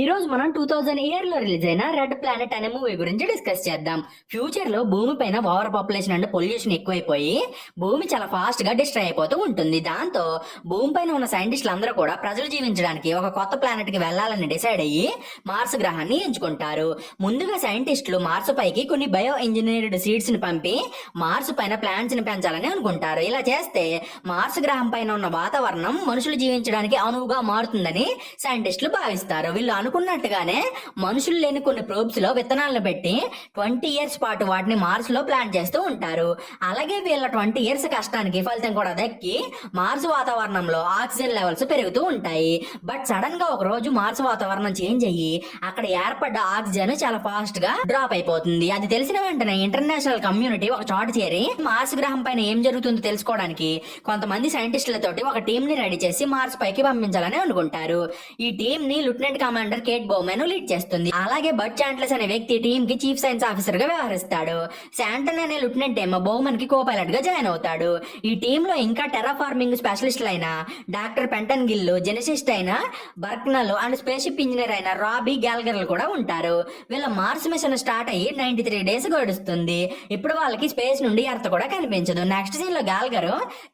ఈ రోజు మనం టూ థౌజండ్ ఇయర్లో రిలీజ్ అయిన రెడ్ ప్లానెట్ అనే మూవీ గురించి డిస్కస్ చేద్దాం. ఫ్యూచర్లో భూమి పైన ఓవర్ పాపులేషన్ అండ్ పొల్యూషన్ ఎక్కువైపోయి భూమి చాలా ఫాస్ట్గా డిస్ట్రాయ్ అయిపోతూ ఉంటుంది. దాంతో భూమి పైన ఉన్న సైంటిస్టులు అందరూ కూడా ప్రజలు జీవించడానికి ఒక కొత్త ప్లానెట్కి వెళ్ళాలని డిసైడ్ అయ్యి మార్స్ గ్రహాన్ని ఎంచుకుంటారు. ముందుగా సైంటిస్టులు మార్స్ పైకి కొన్ని బయో ఇంజనీర్డ్ సీడ్స్ని పంపి మార్స్ పైన ప్లాంట్స్ని పెంచాలని అనుకుంటారు. ఇలా చేస్తే మార్స్ గ్రహం పైన ఉన్న వాతావరణం మనుషులు జీవించడానికి అనువుగా మారుతుందని సైంటిస్టులు భావిస్తారు. వీళ్ళు అనుకున్నట్టుగానే మనుషులు లేని కొన్ని ప్రోబ్స్లో విత్తనాలను పెట్టి ట్వంటీ ఇయర్స్ పాటు వాటిని మార్స్లో ప్లాంట్ చేస్తూ ఉంటారు. అలాగే వీళ్ళ ట్వంటీ ఇయర్స్ కష్టానికి ఫలితం కూడా దక్కి మార్స్ వాతావరణంలో ఆక్సిజన్ లెవెల్స్ పెరుగుతూ ఉంటాయి. బట్ సడన్గా ఒక రోజు మార్స్ వాతావరణం చేంజ్ అయ్యి అక్కడ ఏర్పడ్డ ఆక్సిజన్ చాలా ఫాస్ట్గా డ్రాప్ అయిపోతుంది. అది తెలిసిన వెంటనే ఇంటర్నేషనల్ కమ్యూనిటీ ఒక చోట చేరి మార్స్ గ్రహం పైన ఏం జరుగుతుందో తెలుసుకోవడానికి కొంతమంది సైంటిస్టులతోటి ఒక టీం ని రెడీ చేసి మార్స్ పైకి పంపించాలని అనుకుంటారు. ఈ టీం ని lieutenant commander Kate Bowman lead చేస్తుంది. అలాగే బట్ చాంట్లెస్ అనే వ్యక్తి టీం కి చీఫ్ సైన్స్ ఆఫీసర్గా వ్యవహరిస్తాడు. శాంటన్ అనే లెఫ్టినెంట్ ఏమో బౌమన్కి కో పైలట్గా జాయిన్ అవుతాడు. ఈ టీమ్లో ఇంకా టెరాఫార్మింగ్ స్పెషలిస్టులు అయిన డాక్టర్ పెంటన్ గిల్లు జెనసిస్ట్ అయిన Burchenal and space ship engineer అయిన రాబీ గ్యాల్గర్లు కూడా ఉంటారు. వీళ్ళ మార్స్ మిషన్ స్టార్ట్ అయ్యి నైన్టీ త్రీ డేస్ గడుస్తుంది. ఇప్పుడు వాళ్ళకి స్పేస్ నుండి ఎర్త్ కూడా కనిపించదు. నెక్స్ట్ సీన్లో గాల్గర్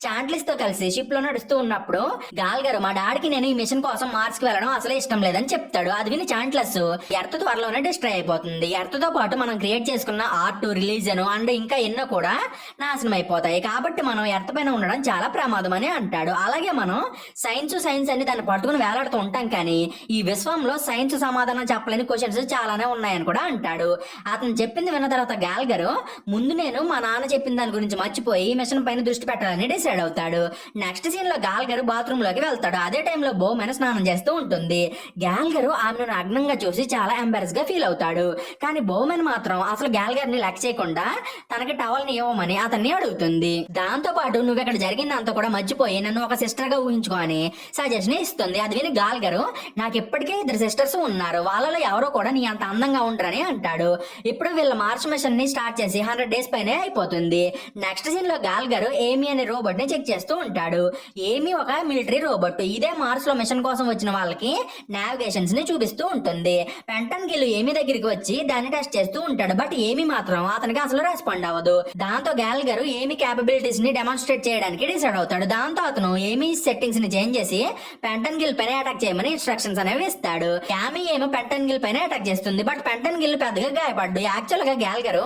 చాంట్లిస్తో కలిసి షిప్లో నడుస్తూ ఉన్నప్పుడు గాల్గర్ మా డాడీకి నేను ఈ మిషన్ కోసం మార్స్కి వెళ్ళడం అసలు ఇష్టం లేదని చెప్తాడు. అది విని చాంట్లస్ ఎర్త్ త్వరలోనే డిస్ట్రై అయిపోతుంది. ఎర్త్తో పాటు మనం క్రియేట్ చేసుకున్న ఆర్ట్ రిలీజన్ అండ్ ఇంకా ఎన్నో కూడా నాశనం అయిపోతాయి. కాబట్టి మనం ఎర్త్ పైన ఉండడం చాలా ప్రమాదం అని అంటాడు. అలాగే మనం సైన్స్ సైన్స్ అని దాన్ని పట్టుకుని వేలాడుతూ ఉంటాం కానీ ఈ విశ్వంలో సైన్స్ సమాధానం చెప్పలేని క్వశ్చన్స్ చాలానే ఉన్నాయని కూడా అంటాడు. అతను చెప్పింది విన్న తర్వాత గాల్గరు ముందు నేను మా నాన్న చెప్పిన దాని గురించి మర్చిపోయి మిషన్ పైన దృష్టి పెట్టాలని డిసైడ్ అవుతాడు. నెక్స్ట్ సీన్లో గాల్గరు బాత్రూమ్లోకి వెళ్తాడు. అదే టైంలో బోమైన స్నానం చేస్తూ ఉంటుంది. గాల్గరు ఆమెను నగ్నంగా చూసి చాలా ఎంబారస్గా ఫీల్ అవుతాడు. కానీ బోమెన్ మాత్రం అసలు గ్యాల్ గారిని లెక్క చేయకుండా తనకి టవల్ని ఇవ్వమని అతన్ని అడుగుతుంది. దాంతో పాటు నువ్వు ఇక్కడ జరిగిందంతా కూడా మర్చిపోయి నన్ను ఒక సిస్టర్గా ఊహించుకోని సజెషన్ ఇస్తుంది. అది విని గాల్గరు నాకు ఇప్పటికే ఇద్దరు సిస్టర్స్ ఉన్నారు. వాళ్ళలో ఎవరో కూడా నీ అంత అందంగా ఉండరని అంటాడు. ఇప్పుడు వీళ్ళ మార్చ్ మిషన్ని స్టార్ట్ చేసి హండ్రెడ్ డేస్ పైనే అయిపోతుంది. నెక్స్ట్ సీన్లో గాల్గరు ఏమి అనే రోబోట్ని చెక్ చేస్తూ ఉంటాడు. ఏమి ఒక మిలిటరీ రోబోట్ ఇదే మార్స్లో మిషన్ కోసం వచ్చిన వాళ్ళకి నావిగేషన్స్ని చూపిస్తూ ఉంటుంది. పెంటన్ గిల్ ఏమి దగ్గరికి వచ్చి దాన్ని టెస్ట్ చేస్తూ ఉంటాడు. బట్ ఏమి మాత్రం అతనికి అసలు రెస్పాండ్ అవ్వదు. దాంతో గాల్గరు ఏమి క్యాపబిలిటీస్ని డెమాన్స్ట్రేట్ చేయడానికి డిసైడ్ అవుతాడు. దాంతో అతను ఏమి సెట్టింగ్స్ని చేంజ్ చేసి పెంటన్ గిల్ పైన అటాక్ చేయమని ఇన్స్ట్రక్షన్స్ అనేవి ఇస్తాడు. యామి ఏమో పెంటన్ గిల్ పైన అటాక్ చేస్తుంది. బట్ పెంటన్ గిల్ పెద్దగా గాయపడ్డు. యాక్చువల్గా గాలిగారు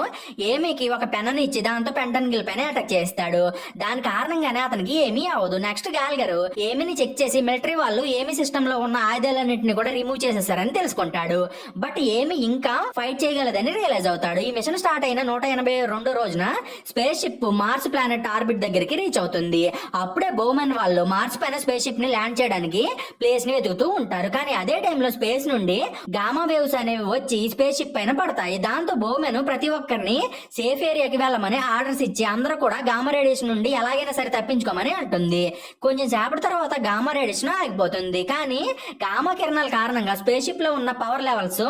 ఏమికి ఒక పెన్ను ఇచ్చి దాంతో పెంటన్ గిల్ పైన అటాక్ చేస్తాడు దాని కారణంగానే అతనికి ఏమీ అవ్వదు. నెక్స్ట్ గాల్గరు ఏమిని చెక్ చేసి మిలిటరీ వాళ్ళు ఏమి సిస్టమ్లో ఉన్న ఆయుధాలన్నింటినీ కూడా రిమూవ్ చేసి చేసేసారని తెలుసుకుంటాడు. బట్ ఏమి ఇంకా ఫైట్ చేయగలదని రియలైజ్ అవుతాడు. ఈ మిషన్ స్టార్ట్ అయిన నూట ఎనభై రెండో రోజున space ship Mars planet orbit దగ్గరికి రీచ్ అవుతుంది. అప్పుడే బౌమన్ వాళ్ళు మార్స్ పైన స్పేస్ షిప్ని ల్యాండ్ చేయడానికి ప్లేస్ని వెతుకుతూ ఉంటారు. కానీ అదే టైంలో స్పేస్ నుండి గామా వేవ్స్ అనేవి వచ్చి స్పేస్ షిప్ పైన పడతాయి. దాంతో బౌమెన్ ప్రతి ఒక్కరిని సేఫ్ ఏరియాకి వెళ్ళమని ఆర్డర్స్ ఇచ్చి అందరూ కూడా గామా రేడియేషన్ నుండి ఎలాగైనా సరే తప్పించుకోమని అంటుంది. కొంచెం సేపటి తర్వాత గామా రేడియేషన్ ఆగిపోతుంది. కానీ గామా కిరణాల కారణంగా స్పేస్షిప్లో ఉన్న power levels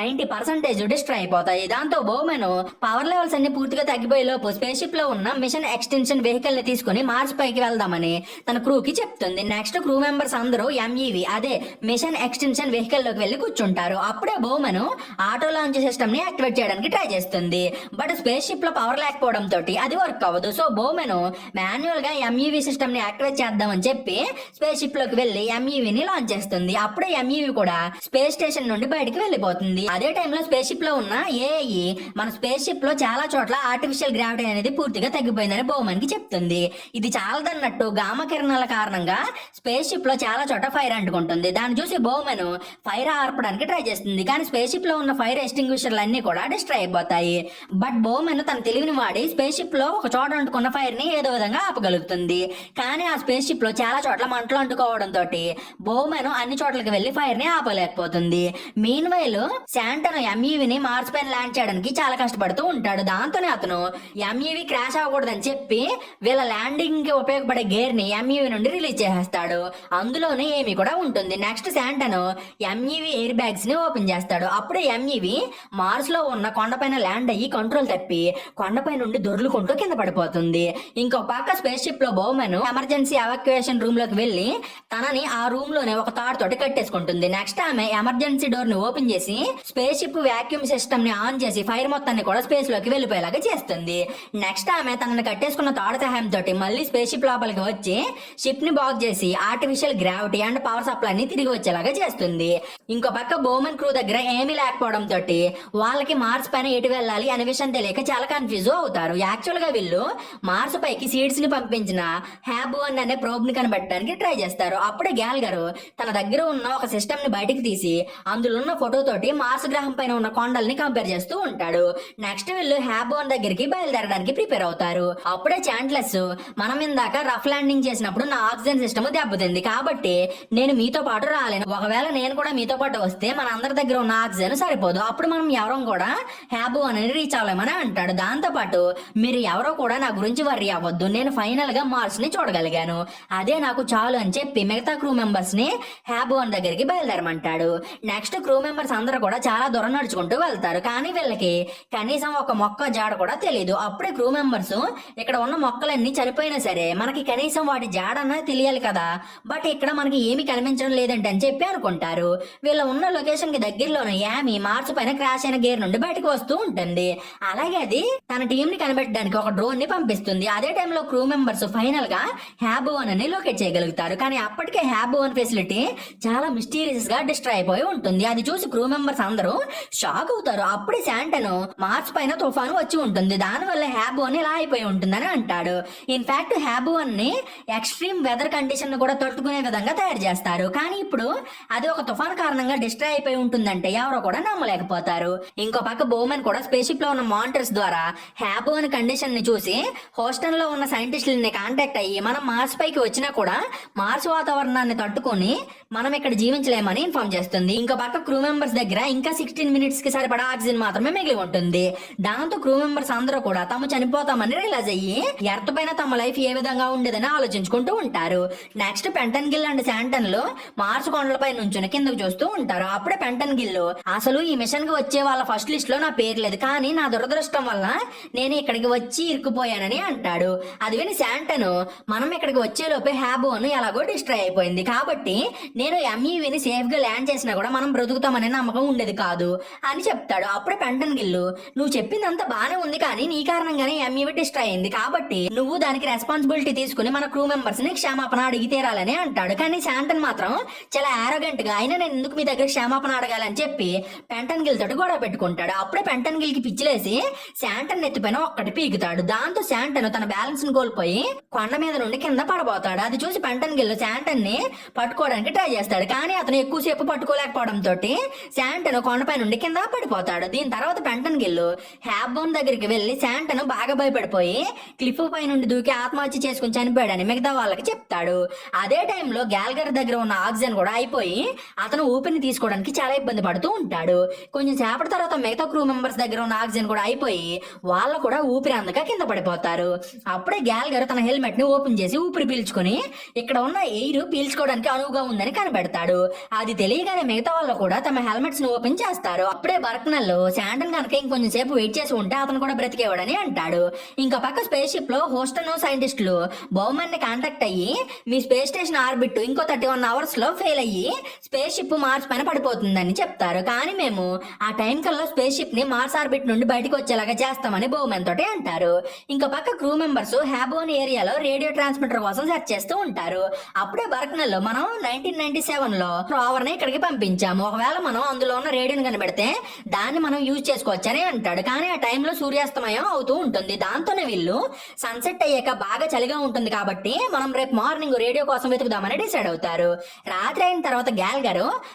ninety percentage destroy అయిపోతాయి. దాంతో బోమెన్ పవర్ లెవెల్స్ అన్ని పూర్తిగా తగ్గిపోయే లోపు స్పేస్షిప్లో ఉన్న మిషన్ ఎక్స్టెన్షన్ వెహికల్ని తీసుకుని మార్స్ పైకి వెళ్దామని తన క్రూ కి చెప్తుంది. నెక్స్ట్ క్రూ మెంబర్స్ అందరూ ఎంఈవి అదే మిషన్ ఎక్స్టెన్షన్ వెహికల్లోకి వెళ్ళి కూర్చుంటారు. అప్పుడే బోమెన్ ఆటో లాంచ్ సిస్టమ్ని యాక్టివేట్ చేయడానికి ట్రై చేస్తుంది. బట్ స్పేస్షిప్లో పవర్ లేకపోవడం తోటి అది వర్క్ అవ్వదు. సో బోమెన్ మాన్యువల్గా ఎంఈవి సిస్టమ్ని యాక్టివేట్ చేద్దామని చెప్పి స్పేస్ షిప్లోకి వెళ్ళి ఎంఈవి ని లాంచ్ చేస్తుంది. అప్పుడే ఎంఈవి కూడా స్పేస్ స్టేషన్ నుండి బయటికి వెళ్ళిపోతుంది. అదే టైంలో స్పేస్ షిప్లో ఉన్న ఏఐ మన స్పేస్ షిప్లో చాలా చోట్ల ఆర్టిఫిషియల్ గ్రావిటీ అనేది పూర్తిగా తగ్గిపోయిందని బౌమన్కి చెప్తుంది. ఇది చాలదన్నట్టు గామ కిరణాల కారణంగా స్పేస్ షిప్లో చాలా చోట ఫైర్ అంటుకుంటుంది. దాన్ని చూసి బహుమన్ ఫైర్ ఆర్పడానికి ట్రై చేస్తుంది. కానీ స్పేస్ షిప్లో ఉన్న ఫైర్ ఎస్టింగ్విషర్లు అన్ని కూడా డిస్ట్రాయ్ అయిపోతాయి. బట్ బౌమెన్ తన తెలివిని వాడి స్పేస్ షిప్లో ఒక చోట అంటుకున్న ఫైర్ని ఏదో విధంగా ఆపగలుగుతుంది. కానీ ఆ స్పేస్ షిప్లో చాలా చోట్ల మంటలు అంటుకోవడం తోటి బౌమెన్ అన్ని చోట్లకి వెళ్ళి ఫైర్ని ఆపలేకపోతుంది మీన్ వైల్ శాంటన్ ఎంఈవిని మార్స్ పైన ల్యాండ్ చేయడానికి చాలా కష్టపడుతూ ఉంటాడు. దాంతోనే అతను ఎంఈవి క్రాష్ అవ్వకూడదని చెప్పి వీళ్ళ ల్యాండింగ్కి ఉపయోగపడే గేర్ని ఎంఈవి నుండి రిలీజ్ చేసేస్తాడు. అందులోనే ఏమి కూడా ఉంటుంది. నెక్స్ట్ శాంటన్ ఎంఈవి ఎయిర్ బ్యాగ్స్ని ఓపెన్ చేస్తాడు. అప్పుడే ఎంఈవి మార్స్లో ఉన్న కొండపైన ల్యాండ్ అయ్యి కంట్రోల్ తప్పి కొండపై నుండి దొర్లుకుంటూ కింద పడిపోతుంది. ఇంకో పక్క స్పేస్ షిప్లో బౌమెన్ ఎమర్జెన్సీ ఎవాక్యుయేషన్ రూమ్లోకి వెళ్ళి తనని ఆ రూమ్లోనే ఒక తాడు తోటి కట్టేసుకుంటుంది. నెక్స్ట్ ఆమె ఎమర్జెన్సీ డోర్ని ఓపెన్ చేసి స్పేస్ షిప్ వాక్యూమ్ సిస్టమ్ని ఆన్ చేసి ఫైర్ మొత్తాన్ని కూడా స్పేస్లోకి వెళ్ళిపోయేలాగా చేస్తుంది. నెక్స్ట్ ఆమె తనని కట్టేసుకున్న తాడు సహాయంతో మళ్ళీ స్పేస్ షిప్ లోపలికి వచ్చి షిప్ని బాక్ చేసి artificial gravity and power supply ని తిరిగి వచ్చేలాగా చేస్తుంది. ఇంకో పక్క బోమన్ క్రూ దగ్గర ఏమీ లేకపోవడం తోటి వాళ్ళకి మార్స్ పైన ఎటు వెళ్ళాలి అనే విషయం తెలియక చాలా కన్ఫ్యూజ్ అవుతారు. యాక్చువల్గా వీళ్ళు మార్స్ పైకి సీడ్స్ని పంపించిన హ్యాబు అని అనే ప్రోబ్ని కనబెట్టడానికి ట్రై చేస్తారు. అప్పుడే గ్యాల్ గారు తన దగ్గర ఉన్న ఒక సిస్టమ్ని బయటికి తీసి అందులో ఉన్న ఫోటో తోటి మార్స్ గ్రహం పైన ఉన్న కొండల్ని కంపేర్ చేస్తూ ఉంటాడు. నెక్స్ట్ వీళ్ళు హ్యాబోన్ దగ్గరికి బయలుదేరడానికి ప్రిపేర్ అవుతారు. అప్పుడే చాంట్లెస్ మనం ఇందాక రఫ్ ల్యాండింగ్ చేసినప్పుడు నా ఆక్సిజన్ సిస్టమ్ దెబ్బతింది. కాబట్టి నేను మీతో పాటు రాలేను. ఒకవేళ నేను కూడా మీతో పాటు వస్తే మన అందరి దగ్గర ఉన్న ఆక్సిజన్ సరిపోదు. అప్పుడు మనం ఎవరం కూడా హ్యాబు అనేది రీచ్ అవ్వలేమని అంటాడు. దాంతో పాటు మీరు ఎవరో కూడా నా గురించి వర్రీ అవ్వద్దు. నేను ఫైనల్గా మార్స్ని చూడగలిగాను. అదే నాకు చాలు అని చెప్పి మిగతా క్రూ మెంబర్స్ని హ్యాబోన్ దగ్గరికి బయలుదేరమంటాడు. నెక్స్ట్ క్రూ మెంబర్స్ అందరూ కూడా చాలా దూరం నడుచుకుంటూ వెళ్తారు. కానీ వీళ్ళకి కనీసం ఒక మొక్క జాడ కూడా తెలియదు అప్పుడే క్రూ మెంబర్స్ ఇక్కడ ఉన్న మొక్కలన్నీ చనిపోయినా సరే మనకి కనీసం వాటి జాడ అన్నది తెలియాలి కదా. బట్ ఇక్కడ మనకి ఏమి కనిపించడం లేదంటే అని చెప్పి అనుకుంటారు. వీళ్ళ ఉన్న లొకేషన్కి దగ్గరలోని యామి మార్చ్ పైన క్రాష్ అయిన గేర్ నుండి బయటకు వస్తూ ఉంటుంది. అలాగే అది తన టీం ని కనిపెట్టడానికి ఒక డ్రోన్ని పంపిస్తుంది. అదే టైంలో క్రూ మెంబర్స్ ఫైనల్గా హ్యాబోవన్ అని లొకేట్ చేయగలుగుతారు. కానీ అప్పటికే హ్యాబోవన్ ఫెసిలిటీ చాలా మిస్టీరియస్గా డిస్ట్రాయ్ అయిపోయి ఉంటుంది. అది చూసి క్రూ మెంబర్స్ అందరూ షాక్ అవుతారు. అప్పుడే శాంటను మార్చ్ పైన తుఫాను వచ్చి ఉంటుంది. దానివల్ల హ్యాబోన్ ఇలా అయిపోయి ఉంటుందని అంటాడు. ఇన్ఫాక్ట్ హ్యాబోన్ని ఎక్స్ట్రీమ్ వెదర్ కండిషన్ కూడా తట్టుకునే విధంగా తయారు చేస్తారు. కానీ ఇప్పుడు అది ఒక తుఫాన్ కారణంగా డిస్ట్రాయ్ అయిపోయి ఉంటుందంటే ఎవరో కూడా నమ్మలేకపోతారు. ఇంకో పక్క బోమన్ కూడా స్పేస్ షిప్లో ఉన్న మానిటర్స్ ద్వారా హ్యాబోన్ కండిషన్ని చూసి హోస్టన్లో ఉన్న సైంటిస్టులని కాంటాక్ట్ అయ్యి మనం మార్స్ పైకి వచ్చినా కూడా మార్స్ వాతావరణాన్ని తట్టుకొని మనం ఇక్కడ జీవించలేమని ఇన్ఫార్మ్ చేస్తుంది. ఇంకో పక్క క్రూ మెంబర్స్ దగ్గర ఇంకా సిక్స్టీన్ మినిట్స్కి సరిపడా ఆక్సిజన్ మాత్రమే మిగిలి ఉంటుంది. దాంతో క్రూ మెంబర్స్ అందరూ కూడా తాము చనిపోతామని రియలైజ్ అయ్యి ఎర్త్ పైన తమ లైఫ్ ఏ విధంగా ఉండేదని ఆలోచించుకుంటూ ఉంటారు. నెక్స్ట్ పెంటన్ గిల్ అండ్ శాంటన్లో మార్స్ కొండలపై నుంచుని కిందకు చూస్తూ ఉంటారు. అప్పుడే పెంటన్ గిల్లు అసలు ఈ మిషన్కి వచ్చే వాళ్ళ ఫస్ట్ లిస్ట్లో నా పేరు లేదు. కానీ నా దురదృష్టం వల్ల నేను ఇక్కడికి వచ్చి ఇరుక్కుపోయానని అంటాడు. అది విని శాంటను మనం ఇక్కడికి వచ్చే లోపే హ్యాబోన్ ఎలాగో డిస్ట్రాయ్ అయిపోయింది. కాబట్టి నేను ఎంఈవిని సేఫ్గా ల్యాండ్ చేసినా కూడా మనం బ్రతుకుతామనే నమ్మకం ఉండేది కాదు అని చెప్తాడు. అప్పుడే పెంటన్ గిల్లు నువ్వు చెప్పిందంతా బానే ఉంది కానీ నీ కారణంగానే ఎంఈవి డిస్ట్రాయ్ అయింది. కాబట్టి నువ్వు దానికి రెస్పాన్సిబిలిటీ తీసుకుని మన క్రూ మెంబర్స్ని క్షమాపణ అడిగి తీరాలని అంటాడు. కానీ శాంటన్ మాత్రం చాలా ఆరోగెంట్గా అయినా నేను ఎందుకు మీ దగ్గర క్షమాపణ అడగాలని చెప్పి పెంటన్ గిల్ తోటి గొడవ పెట్టుకుంటాడు. అప్పుడే పెంటన్ గిల్కి పిచ్చిలేసి శాంటన్ ఎత్తిపైన ఒక్కటి పీకుతాడు. దాంతో శాంటన్ తన బ్యాలెన్స్ని కోల్పోయి కొండ మీద నుండి కింద పడబోతాడు. అది చూసి పెంటన్ గిల్ శాంటన్ని పట్టుకోవడానికి ట్రై చేస్తాడు. కానీ అతను ఎక్కువసేపు పట్టుకోలేకపోవడం తోటి శాంటన్ కొండపై నుండి కింద పడిపోతాడు. దీని తర్వాత పెంటన్ గిల్లు హ్యాబోన్ దగ్గరికి వెళ్ళి శాంటన్ బాగా భయపడిపోయి క్లిఫ్ పై నుండి దూకి ఆత్మహత్య చేసుకుని చనిపోయాడని మిగతా వాళ్ళకి చెప్తాడు. అదే టైంలో గ్యాల్గర్ దగ్గర ఉన్న ఆక్సిజన్ కూడా అయిపోయి అతను ఊపిరిని తీసుకోవడానికి చాలా ఇబ్బంది పడుతూ ఉంటాడు. కొంచెం సేపటి తర్వాత మిగతా క్రూ మెంబర్స్ దగ్గర ఉన్న ఆక్సిజన్ కూడా అయిపోయి వాళ్ళు కూడా ఊపిరి అందక కింద పడిపోతారు. అప్పుడే గ్యాల్గర్ తన హెల్మెట్ని ఓపెన్ చేసి ఊపిరి పీల్చుకొని ఇక్కడ ఉన్న ఎయిర్ పీల్చుకోవడానికి అనువుగా ఉందని కనిపెడతాడు అది తెలియగానే మిగతా వాళ్ళు కూడా తమ హెల్మెట్స్ని ఓపెన్ చేస్తారు. అప్పుడే బర్క్నల్ శాంటన్ కనుక ఇంకొంచెం సేపు వెయిట్ చేసి ఉంటే అతను కూడా బ్రతికేవాడని అంటాడు. ఇంకా పక్క స్పేస్ షిప్లో హోస్టన్ సైంటిస్టులు బహుమాన్ని కాంటాక్ట్ అయ్యి మీ స్పేస్ స్టేషన్ ఆర్బిట్ ఇంకో థర్టీ వన్ అవర్స్లో ఫెయిల్ అయ్యి స్పేస్ షిప్ మార్స్ పైన పడిపోతుందని చెప్తారు. కానీ మేము ఆ టైం కల్లా స్పేస్ షిప్ని మార్స్ ఆర్బిట్ నుండి బయటకు వచ్చేలాగా చేస్తామని బోమెన్ తోటి అంటారు. ఇంకా పక్క క్రూ మెంబర్స్ హ్యాబోన్ ఏరియాలో రేడియో ట్రాన్స్మిటర్ కోసం సెర్చ్ చేస్తూ ఉంటారు. అప్పుడే బర్క్నల్ మనం నైన్టీన్ నైన్టీ సెవెన్లో రోవర్ని ఇక్కడికి పంపించాము. ఒకవేళ మనం అందులో ఉన్న రేడియోని కనిపెడితే దాన్ని మనం యూజ్ చేసుకోవచ్చని అంటాడు. కానీ ఆ టైంలో సూర్యాస్తమయం అవుతూ ఉంటుంది. దాంతోనే వీళ్ళు సన్సెట్ అయ్యాక బాగా చలిగా ఉంటుంది కాబట్టి మనం రేపు మార్నింగ్ రేడియో కోసం వెతుకుదామని డిసైడ్ అవుతారు. రాత్రి అయిన తర్వాత గ్యాల్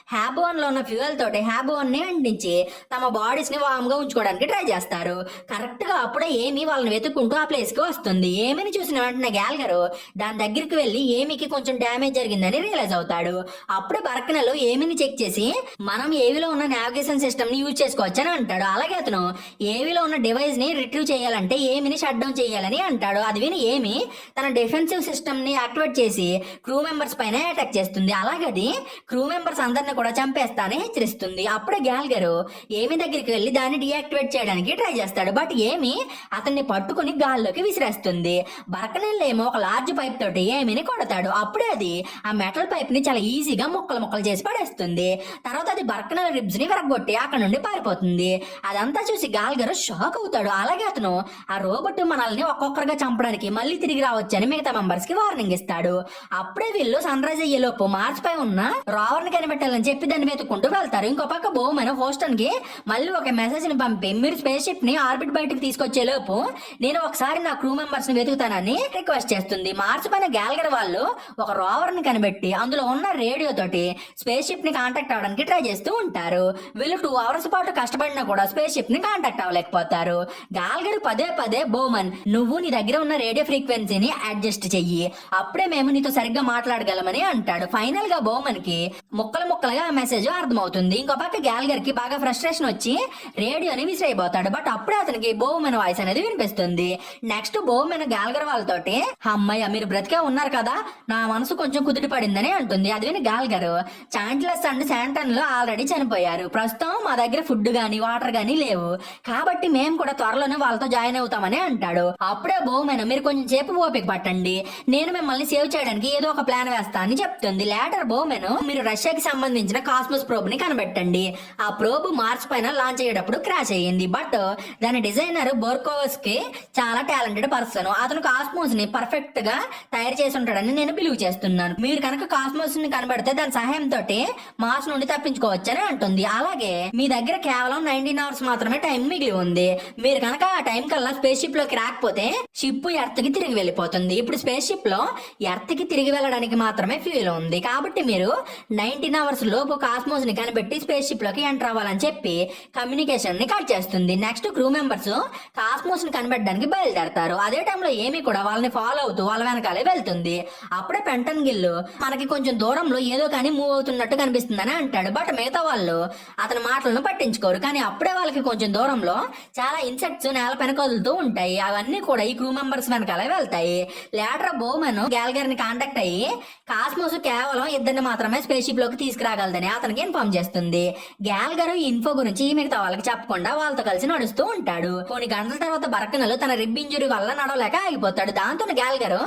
గారు హ్యాబోన్లో ఉన్న ఫ్యూయల్ తోటి హ్యాబోన్ని అంటించి తమ బాడీస్ని వామ్గా ఉంచుకోవడానికి ట్రై చేస్తారు. కరెక్ట్గా అప్పుడే ఏమి వాళ్ళని వెతుక్కుంటూ ఆ ప్లేస్కి వస్తుంది. ఏమిని చూసిన వెంటనే గ్యాల్ గారు దాని దగ్గరికి వెళ్ళి ఏమికి కొంచెం డ్యామేజ్ జరిగిందని రియలైజ్ అవుతాడు. అప్పుడే బర్కనలు ఏమిని చెక్ చేసి మనం ఏవిలో ఉన్న నావిగేషన్ సిస్టమ్ని యూజ్ చేసుకోవచ్చని అంటాడు. అలాగే అతను ఏవిలో ఉన్న డివైస్ని రిట్రీవ్ చేయాలంటే ఏమిని షట్ డౌన్ చేయాలని అంటాడు. అది విని ఏమి తన డిఫెన్సివ్ సిస్టమ్ని యాక్టివేట్ చేసి క్రూ మెంబర్స్ పైన అటాక్ చేస్తుంది. అలాగే అది క్రూ మెంబర్స్ అందరిని కూడా చంపేస్తానని హెచ్చరిస్తుంది. అప్పుడే గాల్గరు ఏమి దగ్గరికి వెళ్ళి దాన్ని డియాక్టివేట్ చేయడానికి ట్రై చేస్తాడు. బట్ ఏమి అతన్ని పట్టుకుని గాల్లోకి విసిరేస్తుంది. బరకనెళ్ళేమో ఏమో ఒక లార్జ్ పైప్ తోటి ఏమిని కొడతాడు. అప్పుడే అది ఆ మెటల్ పైప్ని చాలా ఈజీగా ముక్కలు ముక్కలు చేసి పడేస్తుంది. తర్వాత అది బరకనెల రిబ్స్ని విరగొట్టి అక్కడ నుండి పారిపోతుంది. అదంతా చూసి గాల్గరు షాక్ అవుతాడు. అలాగే అతను ఆ రోబోట్ మనల్ని ఒక్కొక్కరుగా చంపడానికి మళ్ళీ తిరిగి రావచ్చని మిగతా మెంబర్స్కి వార్నింగ్ ఇస్తాడు. అప్పుడే వీళ్ళు సన్ రైజ్ అయ్యేలోపు మార్చ్ పై ఉన్న రావర్ని కనిపెట్టాలని చెప్పి దాన్ని వెతుక్కుంటూ వెళ్తారు. ఇంకో పక్క బోమన్ హోస్టన్కి మళ్ళీ ఒక మెసేజ్ని పంపి మీరు స్పేస్ షిప్ని ఆర్బిట్ బయటకు తీసుకొచ్చే లోపు నేను ఒకసారి నా క్రూ మెంబర్స్ని వెతుకుతానని రిక్వెస్ట్ చేస్తుంది. మార్చి పైన గ్యాలగర్ వాళ్ళు ఒక రోవర్ని కనిపెట్టి అందులో ఉన్న రేడియో తోటి స్పేస్ షిప్ని కాంటాక్ట్ అవడానికి ట్రై చేస్తూ ఉంటారు. వీళ్ళు టూ అవర్స్ పాటు కష్టపడినా కూడా స్పేస్ షిప్ని కాంటాక్ట్ అవ్వలేకపోతారు. గాల్గర్ పదే పదే బోమన్ నువ్వు నీ దగ్గర ఉన్న రేడియో ఫ్రీక్వెన్సీని అడ్జస్ట్ చెయ్యి. అప్పుడే మేము నీతో సరిగ్గా మాట్లాడగలమని అంటాడు. ఫైనల్గా బోమన్కి ముక్కలు ముక్కలుగా ఆ మెసేజ్ అర్థమవుతుంది. ఇంకో పక్క గ్యాల్గర్కి బాగా ఫ్రస్ట్రేషన్ వచ్చి రేడియోని మిస్ అయిపోతాడు. బట్ అప్పుడే అతనికి బోమన్ వాయిస్ అనేది వినిపిస్తుంది. నెక్స్ట్ బోమన్ గాల్గర్ వాళ్ళతోటి అమ్మయ్య మీరు బ్రతికే ఉన్నారు కదా. నా మనసు కొంచెం కుదిరి పడిందని అంటుంది. అది విని గాల్గర్ చాంట్లెస్ అండ్ శాంటన్లో ఆల్రెడీ చనిపోయారు. ప్రస్తుతం మా దగ్గర ఫుడ్ గాని వాటర్ గాని లేవు. కాబట్టి మేము కూడా త్వరలోనే వాళ్ళతో జాయిన్ అవుతామని అంటాడు. అప్పుడే బోమెన్ మీరు కొంచెం సేపు ఓపిక పట్టండి. నేను మిమ్మల్ని సేవ్ చేయడానికి ఏదో ఒక ప్లాన్ వేస్తా అని చెప్తుంది. లేటర్ బోమెన్ మీరు రష్యాకి సంబంధించిన కాస్మోస్ ప్రోబ్ని కనిపెట్టండి ఆ ప్రోబ్ మార్స్ పైన లాంచ్ అయ్యేటప్పుడు క్రాష్ అయ్యింది. బట్ దాని డిజైనర్ బోర్కోవస్కి చాలా టాలెంటెడ్ పర్సన్. అతను కాస్మోస్ని పర్ఫెక్ట్గా తయారు చేసి ఉంటాడని నేను బిలీవ్ చేస్తున్నాను. మీరు కనుక కాస్మోస్ని కనబడితే దాని సహాయంతో మార్స్ నుండి తప్పించుకోవచ్చని అంటుంది. అలాగే మీ దగ్గర కేవలం నైన్టీన్ అవర్స్ మాత్రమే టైం మిగిలి ఉంది. మీరు కనుక ఆ టైం కల్లా స్పేస్ షిప్లోకి రాకపోతే షిప్ ఎర్త్కి తిరిగి వెళ్ళిపోతుంది. ఇప్పుడు స్పేస్ షిప్లో ఎర్త్కి తిరిగి వెళ్ళడానికి మాత్రమే ఫ్యూల్ ఉంది. కాబట్టి మీరు నైన్టీన్ అవర్స్ లోపు కాస్మోస్ని కనిపెట్టి స్పేస్ షిప్లోకి ఎంటర్ అవ్వాలని చెప్పి కమ్యూనికేషన్ని కట్ చేస్తుంది. నెక్స్ట్ క్రూ మెంబర్స్ కాస్మోస్ని కనిపెట్టడానికి బయలుదేరతారు. అదే టైంలో ఏమి కూడా వాళ్ళని ఫాలో అవుతూ వాళ్ళ వెనకాలే వెళ్తుంది. అప్పుడే పెంటన్ గిల్లు మనకి కొంచెం దూరంలో ఏదో కానీ మూవ్ అవుతున్నట్టు కనిపిస్తుందని అంటాడు. బట్ మిగతా వాళ్ళు అతని మాటలను పట్టించుకోరు. కానీ అప్పుడే వాళ్ళకి కొంచెం దూరంలో చాలా ఇన్సెక్ట్స్ నేలపైన కదులుతూ ఉంటాయి. అవన్నీ కూడా ఈ క్రూ మెంబర్స్ వెనకాలే వెళ్తాయి. లేటర్ బోమన్ గ్యాల్గర్ని కాంటాక్ట్ అయ్యి కాస్మోస్ కేవలం ఇద్దరిని మాత్రమే స్పేస్ షిప్లోకి చేయగలదని అతనికి ఇన్ఫార్మ్ చేస్తుంది. గ్యాల్గర్ ఈ ఇన్ఫో గురించి మిగతా వాళ్ళకి చెప్పకుండా వాళ్ళతో కలిసి నడుస్తూ ఉంటాడు. కొన్ని గంటల తర్వాత బరకనలు తన రిబ్ ఇంజురీ వల్ల నడవలేక ఆగిపోతాడు. దాంతో గ్యాల్గర్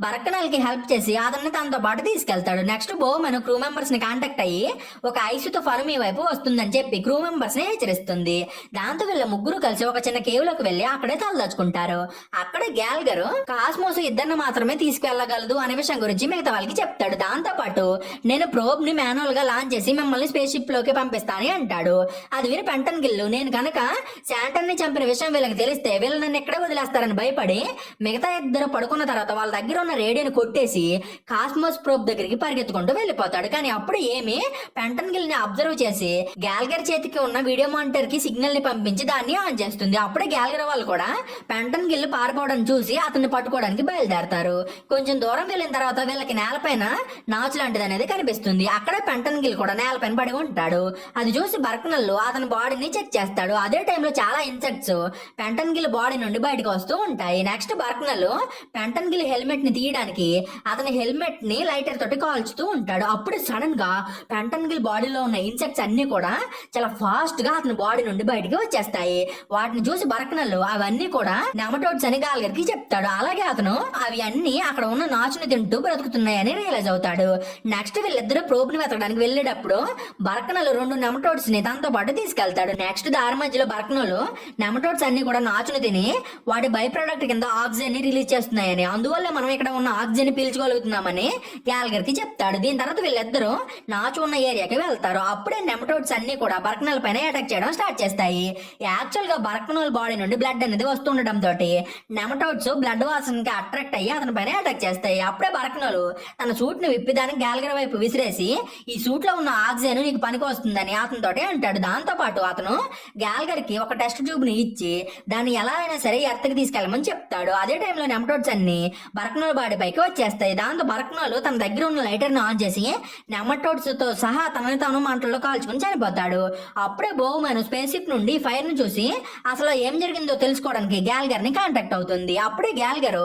బరకనల్కి హెల్ప్ చేసి అతన్ని తనతో పాటు తీసుకెళ్తాడు. నెక్స్ట్ బోమన్ క్రూ మెంబర్స్ని కాంటాక్ట్ అయ్యి ఒక ఐసు తుఫాను మీ వైపు వస్తుందని చెప్పి క్రూ మెంబర్స్ని హెచ్చరిస్తుంది. దాంతో వీళ్ళ ముగ్గురు కలిసి ఒక చిన్న కేవ్లోకి వెళ్ళి అక్కడే తలదాచుకుంటారు. అక్కడ గ్యాల్ గారు కాస్మోస్ ఇద్దరిని మాత్రమే తీసుకెళ్ళగలదు అనే విషయం గురించి మిగతా వాళ్ళకి చెప్తాడు. దాంతో పాటు నేను ప్రోబ్ని మాన్యువల్గా ప్లాన్ చేసి మిమ్మల్ని స్పేస్ షిప్లోకి పంపిస్తానని అంటాడు. అది విని పెంటన్ గిల్లు. నేను కనుక శాంటన్ని చంపిన విషయం వీళ్ళకి తెలిస్తే వీళ్ళు నన్ను ఎక్కడ వదిలేస్తారని భయపడి మిగతా ఇద్దరు పడుకున్న తర్వాత వాళ్ళ దగ్గర ఉన్న రేడియోని కొట్టేసి కాస్మోస్ ప్రోబ్ దగ్గరికి పరిగెత్తుకుంటూ వెళ్ళిపోతాడు. కానీ అప్పుడు ఏమి పెంటన్ గిల్ని అబ్జర్వ్ చేసి గ్యాల్గర్ చేతికి ఉన్న వీడియో మానిటర్కి సిగ్నల్ని పంపించి దాన్ని ఆన్ చేస్తుంది. అప్పుడే గ్యాల్గర్ వాళ్ళు కూడా పెంటన్ గిల్ పారిపోవడం చూసి అతన్ని పట్టుకోవడానికి బయలుదేరతారు. కొంచెం దూరం వెళ్ళిన తర్వాత వీళ్ళకి నేలపైన నాచు లాంటిది అనేది కనిపిస్తుంది. అక్కడ పెంటన్ గిల్ కూడా నేలపైన పడి ఉంటాడు. అది చూసి బర్కనల్లు అతని బాడీని చెక్ చేస్తాడు. అదే టైంలో చాలా ఇన్సెక్ట్స్ పెంటన్ గిల్ బాడీ నుండి బయటకు వస్తూ ఉంటాయి. నెక్స్ట్ బర్కనల్ పెంటన్ గిల్ హెల్మెట్ని తీయడానికి అతని హెల్మెట్ని లైటర్ తోటి కాల్చుతూ ఉంటాడు. అప్పుడు సడన్గా పెంటన్ గిల్ బాడీలో ఉన్న ఇన్సెక్ట్స్ అన్ని కూడా చాలా ఫాస్ట్గా అతని బాడీ నుండి బయటికి వచ్చేస్తాయి. వాటిని చూసి బరకనల్లు అవన్నీ కూడా నెమటోడ్స్ అని గాల్గర్కి చెప్తాడు. అలాగే అతను అవి అన్ని అక్కడ ఉన్న నాచుని తింటూ బ్రతుకుతున్నాయని రియలైజ్ అవుతాడు. నెక్స్ట్ వీళ్ళిద్దరూ ప్రోబ్ని వెతకడానికి వెళ్ళేటప్పుడు బరకనలు రెండు నెమటోడ్స్ని తనతో పాటు తీసుకెళ్తాడు. నెక్స్ట్ దారి మధ్యలో బరకనలు నెమటోడ్స్ అన్ని కూడా నాచుని తిని వాటి బై ప్రొడక్ట్ కింద ఆక్సిజన్ని రిలీజ్ చేస్తున్నాయని. అందువల్ల మనం ఇక్కడ ఉన్న ఆక్సిజన్ని పీల్చుకోగలుగుతున్నామని గ్యాల్గర్కి చెప్తాడు. దీని తర్వాత వీళ్ళిద్దరూ నాచు ఉన్న ఏరియాకి వెళ్తారు. అప్పుడే నెమటోడ్స్ అన్ని కూడా బర్కనల్ పైన అటాక్ చేయడం స్టార్ట్ చేస్తాయి. యాక్చువల్గా బర్కనల్ బాడీ నుండి బ్లడ్ అనేది వస్తుండడం తోటి నెమటోడ్స్ బ్లడ్ వాసనకి అట్రాక్ట్ అయ్యి అతని పైన అటాక్ చేస్తాయి. అప్పుడే బర్కనలు తన సూట్ని విప్పి దానికి గ్యాల్గర్ వైపు విసిరేసి ఈ సూట్ ఒంట్లో ఉన్న ఆక్సిజన్ నీకు పనికి వస్తుందని అతనితోటే అంటాడు. దాంతో పాటు అతను గ్యాల్గర్కి ఒక టెస్ట్ ట్యూబ్ని ఇచ్చి దాన్ని ఎలా అయినా సరే ఎర్త్కి తీసుకెళ్ళమని చెప్తాడు. అదే టైంలో నెమటోడ్స్ అన్ని బరక్నోల్ బాడీ పైకి వచ్చేస్తాయి. దాంతో బరక్నోలు తన దగ్గర ఉన్న లైటర్ని ఆన్ చేసి నెమటోడ్స్తో సహా తనని తను మంటల్లో కాల్చుకుని చనిపోతాడు. అప్పుడే బోమన్ స్పేస్ షిప్ నుండి ఫైర్ని చూసి అసలు ఏం జరిగిందో తెలుసుకోవడానికి గ్యాల్గర్ని కాంటాక్ట్ అవుతుంది. అప్పుడే గ్యాల్గర్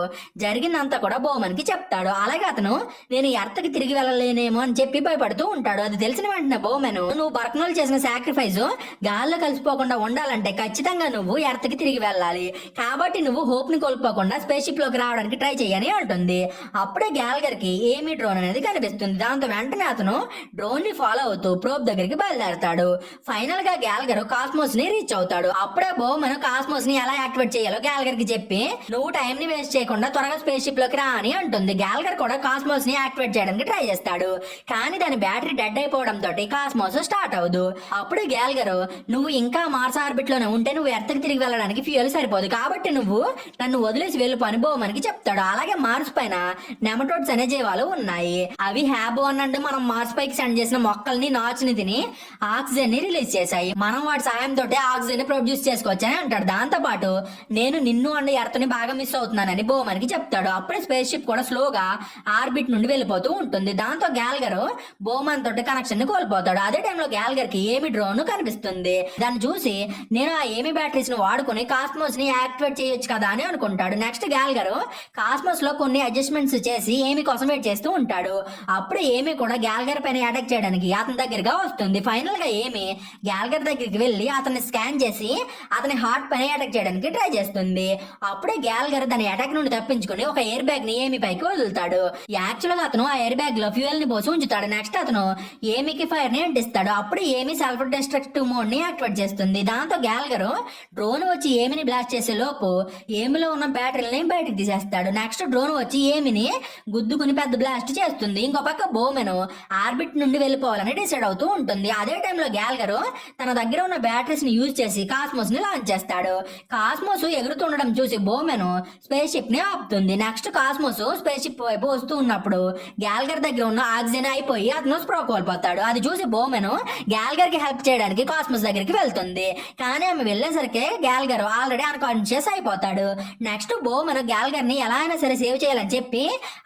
జరిగిందంతా కూడా బోమన్కి చెప్తాడు. అలాగే అతను నేను ఎర్త్కి తిరిగి వెళ్ళలేనేమో అని చెప్పి భయపడుతూ ఉంటాడు. అది తెలిసిన వెంటనే బోమెను నువ్వు బర్కనోలు చేసిన సాక్రిఫైస్ గాల్లో కలిసిపోకుండా ఉండాలంటే ఖచ్చితంగా నువ్వు ఎర్త్కి తిరిగి వెళ్ళాలి. కాబట్టి నువ్వు హోప్ని కోల్పోకుండా స్పేస్ షిప్లోకి రావడానికి ట్రై చేయని అంటుంది అప్పుడే గ్యాల్గర్కి ఏమి డ్రోన్ అనేది కనిపిస్తుంది. దాంతో వెంటనే అతను డ్రోన్ని ఫాలో అవుతూ ప్రోబ్ దగ్గరికి బయలుదేరతాడు. ఫైనల్గా గ్యాల్గర్ కాస్మోస్ని రీచ్ అవుతాడు. అప్పుడే బోమెను కాస్మోస్ని ఎలా యాక్టివేట్ చేయాలో గ్యాల్గర్కి చెప్పి నువ్వు టైం ని వేస్ట్ చేయకుండా త్వరగా స్పేస్ షిప్లోకి రా అని అంటుంది. గ్యాల్గర్ కూడా కాస్మోస్ని యాక్టివేట్ చేయడానికి ట్రై చేస్తాడు. కానీ దాని బ్యాటరీ డెడ్ అయిపోవడం కాస్మోస్ స్టార్ట్ అవ్వదు. అప్పుడు గ్యాల్గర్ నువ్వు ఇంకా మార్స్ ఆర్బిట్లోనే ఉంటే నువ్వు ఎర్త్కి తిరిగి వెళ్ళడానికి ఫ్యూయల్ సరిపోదు. కాబట్టి నువ్వు నన్ను వదిలేసి వెళ్ళి అని బోమన్కి చెప్తాడు. అలాగే మార్స్ పైన నెమటోడ్స్ అనే జీవాలు ఉన్నాయి. అవి హ్యాబో అన్నట్టు మనం మార్స్ పైకి సెండ్ చేసిన మొక్కల్ని నాచుని తిని ఆక్సిజన్ని రిలీజ్ చేశాయి. మనం వాటి సాయంతో ఆక్సిజన్ని ప్రొడ్యూస్ చేసుకోవచ్చని అంటాడు. దాంతో పాటు నేను నిన్ను అండ్ ఎర్త్ని బాగా మిస్ అవుతున్నానని బోమన్కి చెప్తాడు. అప్పుడే స్పేస్ షిప్ కూడా స్లోగా ఆర్బిట్ నుండి వెళ్ళిపోతూ ఉంటుంది. దాంతో గ్యాల్గర్ బోమన్ తోటి కనెక్షన్ని కోల్పోతాడు. అదే టైంలో గ్యాల్గర్కి ఏమి డ్రోన్ కనిపిస్తుంది? దాన్ని చూసి నేను ఆ ఏమి బ్యాటరీస్ని వాడుకొని కాస్మోస్ని యాక్టివేట్ చేయొచ్చు కదా అని అనుకుంటాడు. నెక్స్ట్ గ్యాల్గర్ కాస్మోస్లో కొన్ని అడ్జస్ట్మెంట్స్ చేసి ఏమి కోసం వెయిట్ చేస్తూ ఉంటాడు. అప్పుడు ఏమి కూడా గ్యాల్గర్ పైన అటాక్ చేయడానికి అతని దగ్గరగా వస్తుంది. ఫైనల్గా ఏమి గ్యాల్గర్ దగ్గరికి వెళ్ళి అతన్ని స్కాన్ చేసి అతని హార్ట్ పైన అటాక్ చేయడానికి ట్రై చేస్తుంది. అప్పుడే గ్యాల్గర్ దాని అటాక్ నుండి తప్పించుకుని ఒక ఎయిర్ బ్యాగ్ని ఏమి పైకి వదులుతాడు. యాక్చువల్గా అతను ఆ ఎయిర్ బ్యాగ్లో ఫ్యూయల్ని పోసి ఉంచుతాడు. నెక్స్ట్ అతను ఏమికి ఫైర్ని అంటిస్తాడు అప్పుడు ఏమి సెల్ఫ్ డిస్ట్రక్టివ్ మోడ్ని యాక్టివేట్ చేస్తుంది. దాంతో గ్యాల్గర్ డ్రోన్ వచ్చి ఏమిని బ్లాస్ట్ చేసే లోపు ఏమిలో ఉన్న బ్యాటరీలని బయటకు తీసేస్తాడు. నెక్స్ట్ డ్రోన్ వచ్చి ఏమిని గుద్దుకుని పెద్ద బ్లాస్ట్ చేస్తుంది. ఇంకో పక్క బోమెను ఆర్బిట్ నుండి వెళ్ళిపోవాలని డిసైడ్ అవుతూ ఉంటుంది. అదే టైంలో గ్యాల్గరు తన దగ్గర ఉన్న బ్యాటరీస్ని యూజ్ చేసి కాస్మోస్ని లాంచ్ చేస్తాడు. కాస్మోస్ ఎగురుతుండడం చూసి బోమెను స్పేస్ షిప్ని ఆపుతుంది. నెక్స్ట్ కాస్మోస్ స్పేస్ షిప్ వైపు వస్తూ ఉన్నప్పుడు గ్యాల్గర్ దగ్గర ఉన్న ఆక్సిజన్ అయిపోయి అతను స్ప్రో కోల్పోతాడు అది చూసి బోమెను గ్యాల్గర్కి హెల్ప్ చేయడానికి కాస్మస్ దగ్గరికి వెళ్తుంది. కానీ ఆమె వెళ్ళేసరికి గ్యాల్గర్ ఆల్రెడీ అన్కాన్షియస్ అయిపోతాడు. నెక్స్ట్ బోమెను గ్యాల్గర్ని ఎలా అయినా సరే సేవ్ చేయాలని చెప్పి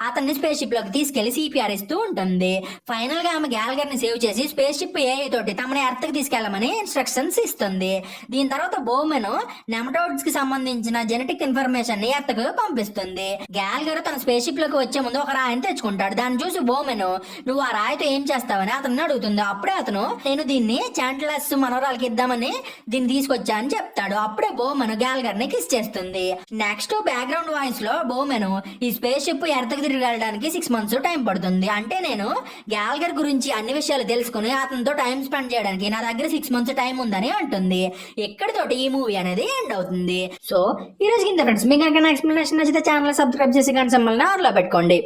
అతన్ని స్పేస్ షిప్లోకి తీసుకెళ్ళి సిపిఆర్ ఇస్తూ ఉంటుంది. ఫైనల్గా ఆమె గ్యాల్గర్ని సేవ్ చేసి స్పేస్ షిప్ ఏ తోటి తమని ఎర్త్కి తీసుకెళ్ళమని ఇన్స్ట్రక్షన్స్ ఇస్తుంది. దీని తర్వాత బోమెను నెమటోడ్స్కి సంబంధించిన జెనెటిక్ ఇన్ఫర్మేషన్ని ఎర్త్కు పంపిస్తుంది. గ్యాల్గర్ తన స్పేస్ షిప్లోకి వచ్చే ముందు ఒక రాయిని తెచ్చుకుంటాడు. దాన్ని చూసి బోమెను నువ్వు ఆ రాయితో ఏం చేస్తావని అతను అడుగుతుంది. అప్పుడే అతను నేను దీన్ని చాంట్లర్స్ మనోరాలకి ఇద్దామని దీన్ని తీసుకొచ్చా అని చెప్తాడు. అప్పుడే బోమెను గ్యాల్గర్ని కిస్ చేస్తుంది. నెక్స్ట్ బ్యాక్గ్రౌండ్ వాయిస్లో బోమెను ఈ స్పేస్ షిప్ ఎర్తకు తిరిగి వెళ్ళడానికి సిక్స్ మంత్స్ టైం పడుతుంది. అంటే నేను గ్యాల్గర్ గురించి అన్ని విషయాలు తెలుసుకుని అతనితో టైం స్పెండ్ చేయడానికి నా దగ్గర సిక్స్ మంత్స్ టైం ఉందని అంటుంది. ఎక్కడితోటి ఈ మూవీ అనేది ఎండ్ అవుతుంది. సో ఈ రోజు కింద ఫ్రెండ్స్ మీకు కనుక ఎక్స్ప్లెనేషన్ నచ్చితే ఛానల్ సబ్స్క్రైబ్ చేసి కానీ సమ్మల్ని ఆరులో పెట్టుకోండి.